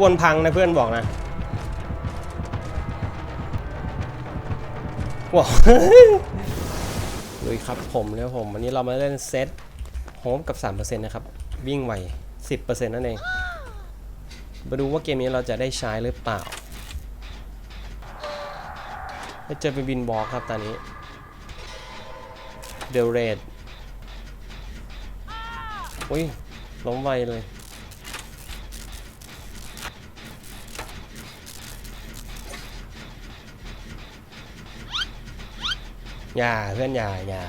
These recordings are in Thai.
วนพังนะเพื่อนบอกนะว้าวลุยครับผมแล้วผม วันนี้เรามาเล่นเซตโฮมกับ 3%นะครับ วิ่งไว 10%นั่นเอง มาดูว่าเกมนี้เราจะได้ใช้หรือเปล่าเจอเป็นบินบอลครับตอนนี้เดลเรดอุ้ยล้มไวเลย อย่าเพื่อนอย่าอย่า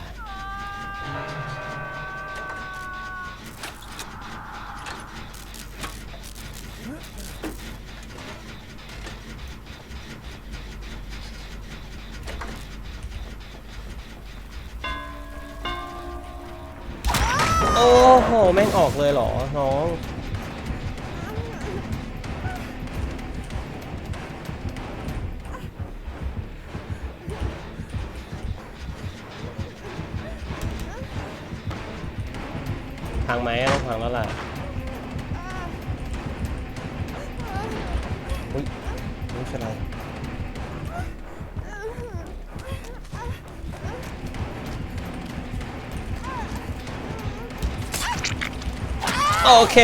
โอ้โห แม่งออกเลยเหรอ น้อง พังไหมต้องพังแล้วล่ะอุ้ยไม่เป็นไรโอเค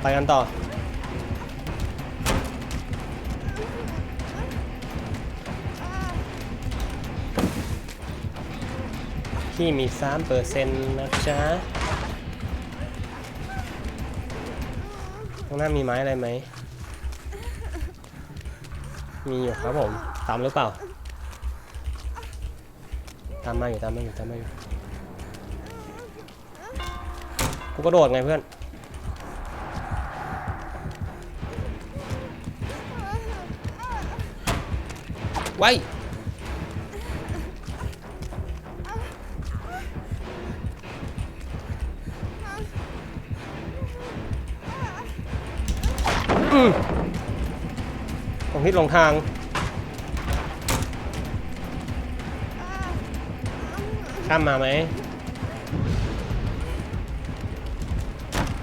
ไปกันต่อ พี่มี3เปอร์เซ็นต์นะจ๊ะข้างหน้ามีไม้อะไรไหม มีอยู่ครับผม ตามหรือเปล่า ตามมาอยู่ตามมาอยู่ตามมาอยู่ กูกระโดดไงเพื่อนไว้ อืมผมพิดลงทาง ข้ามมาไหม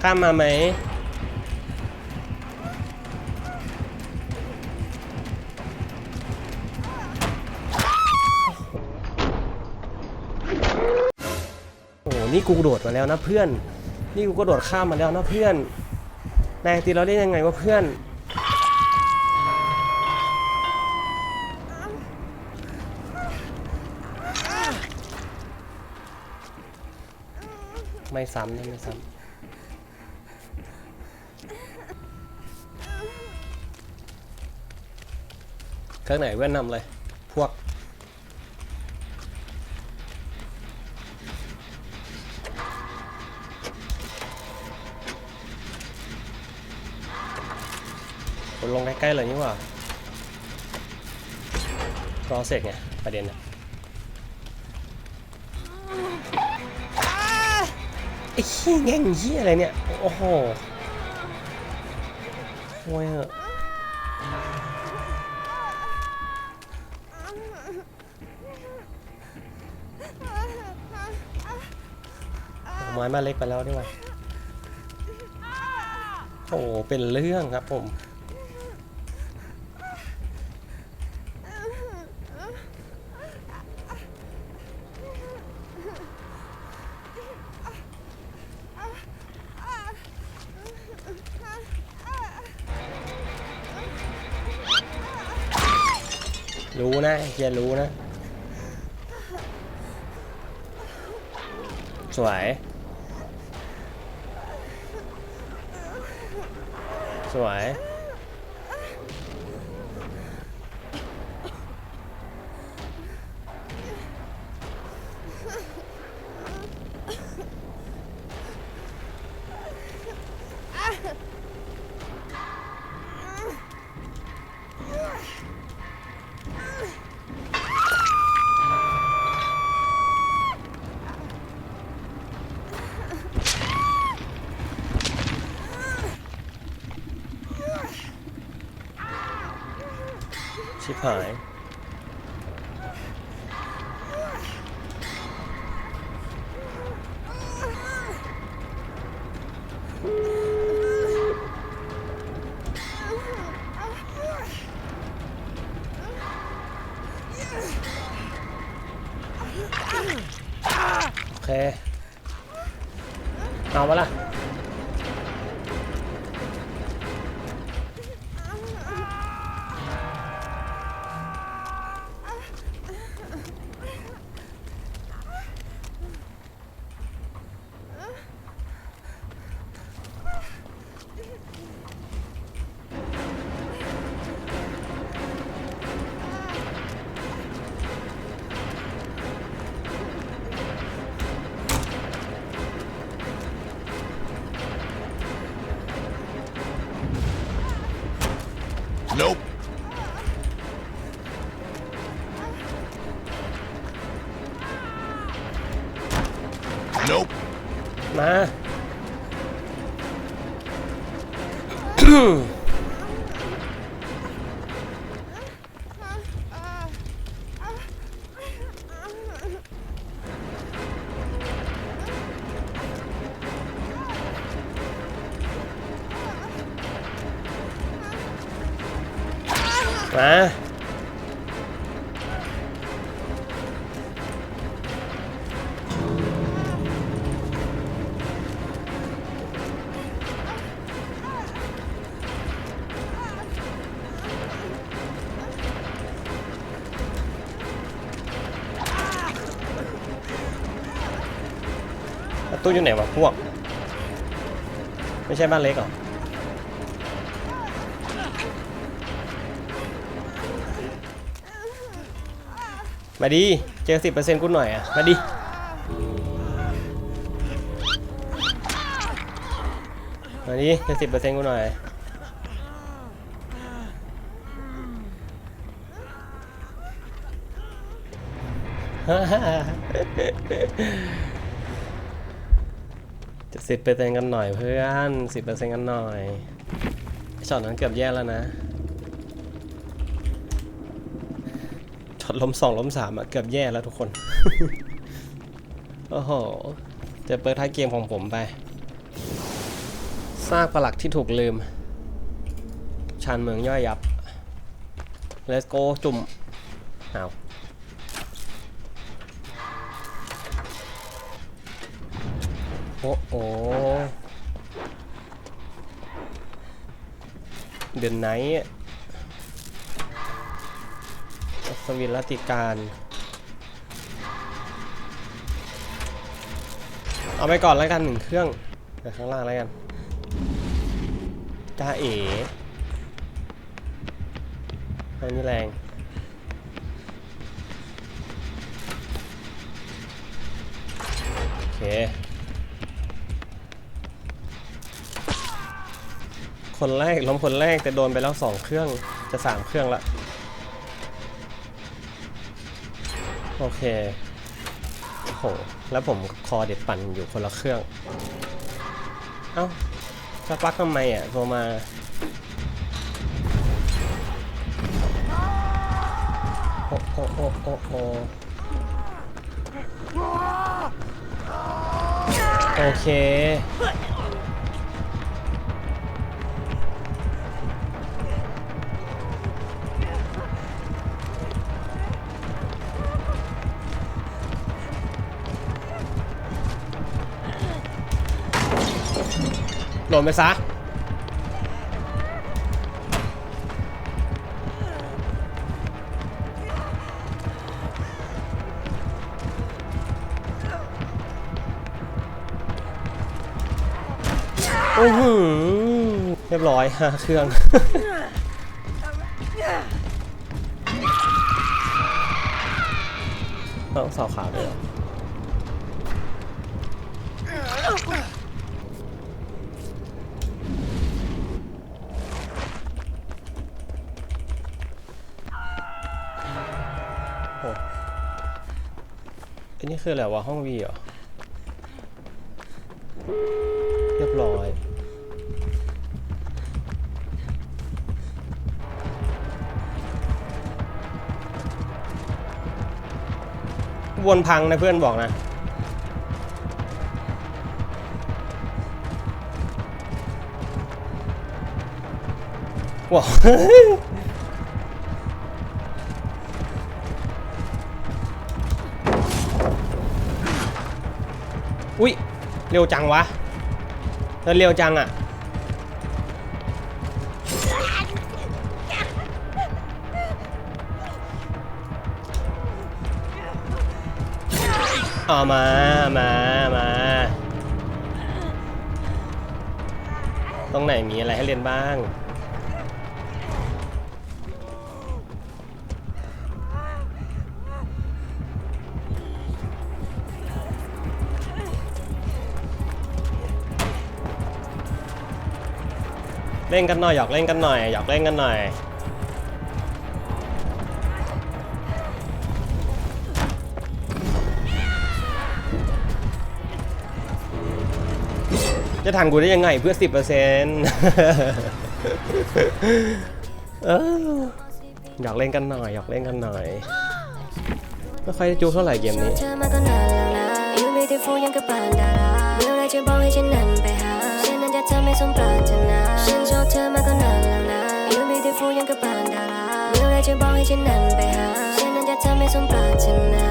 ข้ามมาไหม โอ้โหนี่กูโดดมาแล้วนะเพื่อน นี่กูกระโดดข้ามมาแล้วนะเพื่อน นายตีเราได้ยังไงวะเพื่อน ไม่ซ้ำนะไม่ซ้ำเครื่องไหนเว้นนำเลย ลงใกล้ๆเลยนี่หว่ารอเสร็จไงประเด็นนะไอ้ขี้ยแง่งขี้อะไรเนี่ย โอ้โหโอ้ยเหอะเอาไม้มาเล็กไปแล้วดีว่าโอ้โหเป็นเรื่องครับผม รู้นะเฮียรู้นะ สวย สวย หาย โอเค เอามาละ มาตู้อยู่ไหนวะพวก ไม่ใช่บ้านเล็กหรอ มาดิเจอสิบเปอร์เซ็นต์กูหน่อยอะ มาดิ มาดิเจอสิบเปอร์เซ็นต์กูหน่อย จะสิบเปอร์เซ็นต์กันหน่อยเพื่อนสิบเปอร์เซ็นต์กันหน่อยช็อตนั้นเกือบแย่แล้วนะ ช็อตล้มสองล้มสามอะเกือบแย่แล้วทุกคน โอ้โหจะเปิดท้ายเกมของผมไปซากปลักที่ถูกลืม ชานเมืองย่อยยับ let's go จุ่มเอาโอ้โหเดือนไหน วินลติการ เอาไปก่อนแล้วกันหนึ่งเครื่องเดี๋ยวข้างล่างแล้วกันจ้าเอ๋อันนี้แรงโอเคคนแรกล้มคนแรกแต่โดนไปแล้วสองเครื่องจะสามเครื่องละ โอเคโอ้โหแล้วผมคอเด็ดปั่นอยู่คนละเครื่อง เอ้าจะปักทำไมอะโทรมา โอ้โอ้โอ้โอ้โอ้โอเค โดนไปซะโอ้โหเรียบร้อยฮะเครื่องต้องสาวขาวด้วยเหรอ อันนี้คืออะไรวะห้องวีเหรอ เรียบร้อยวนพังนะเพื่อนบอกนะ ว้าว เร็วจังวะเดินเร็วจังอะเอามา มา มา ตรงไหนมีอะไรให้เรียนบ้าง เล่นกันหน่อยหยอกเล่นกันหน่อยหยอกเล่นกันหน่อยจะทันกูได้ยังไงเพื่อสิบเปอร์เซ็นต์อยากเล่นกันหน่อยอยากเล่นกันหน่อยไม่ค่อยได้จูเท่าไหร่เกมนี้เธอไม่สมปรารถนาฉันชอบเธอมาก็นานแล้วนะ You beautiful ยังกับปานดาราเมื่อไรจะบอกให้ฉันนั้นไปหา ฉันนั้นจะเธอไม่สมปรารถนา